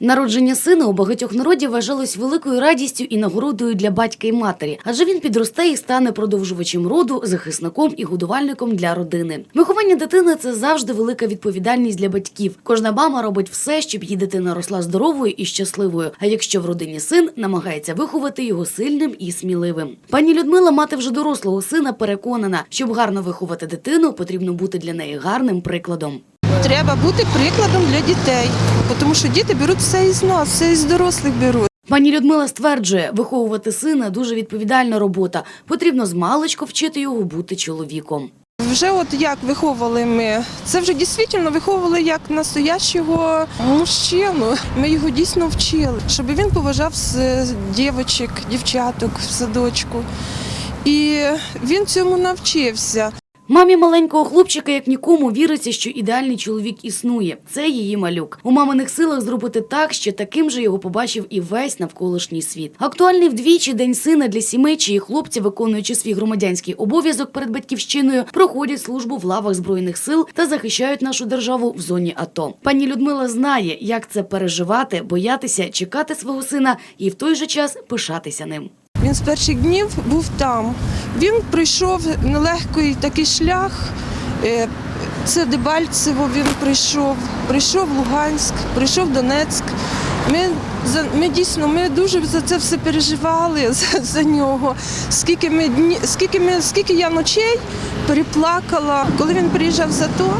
Народження сина у багатьох народів вважалось великою радістю і нагородою для батька і матері, адже він підросте і стане продовжувачем роду, захисником і годувальником для родини. Виховання дитини це завжди велика відповідальність для батьків. Кожна мама робить все, щоб її дитина росла здоровою і щасливою. А якщо в родині син, намагається виховати його сильним і сміливим. Пані Людмила, мати вже дорослого сина, переконана, щоб гарно виховати дитину, потрібно бути для неї гарним прикладом. Треба бути прикладом для дітей, тому що діти беруть все із нас, все із дорослих беруть. Пані Людмила стверджує, виховувати сина дуже відповідальна робота. Потрібно з маличку вчити його бути чоловіком. Вже от як виховували ми, це вже дійсно виховували як настоящого мужчину. Ми його дійсно вчили, щоб він поважав з- дівочок, дівчаток в садочку. І він цьому навчився. Мамі маленького хлопчика, як нікому, віриться, що ідеальний чоловік існує. Це її малюк. У маминих силах зробити так, що таким же його побачив і весь навколишній світ. Актуальний вдвічі день сина для сімей, чиї хлопці, виконуючи свій громадянський обов'язок перед батьківщиною, проходять службу в лавах збройних сил та захищають нашу державу в зоні АТО. Пані Людмила знає, як це переживати, боятися, чекати свого сина і в той же час пишатися ним. З перших днів був там. Він пройшов нелегкий такий шлях. Е, Це Дебальцево він прийшов, прийшов Луганськ, прийшов Донецьк. Ми, ми дійсно ми дуже за це все переживали за, за нього. Скільки, ми, дні, скільки, ми, скільки я ночей переплакала. Коли він приїжджав за то,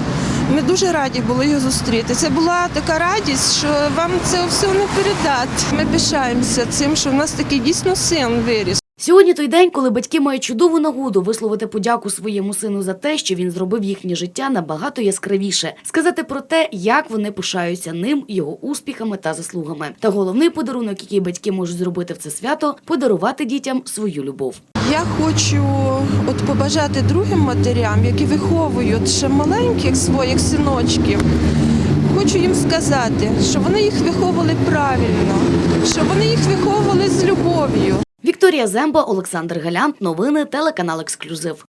ми дуже раді були його зустріти. Це була така радість, що вам це все не передати. Ми пишаємося цим, що в нас такий дійсно син виріс. Сьогодні той день, коли батьки мають чудову нагоду висловити подяку своєму сину за те, що він зробив їхнє життя набагато яскравіше, сказати про те, як вони пишаються ним, його успіхами та заслугами. Та головний подарунок, який батьки можуть зробити в це свято подарувати дітям свою любов. Я хочу от побажати другим матерям, які виховують ще маленьких своїх синочків. Хочу їм сказати, що вони їх виховували правильно, що вони їх виховували з любов'ю. Вікторія Земба, Олександр Галян, Новини телеканал Ексклюзив.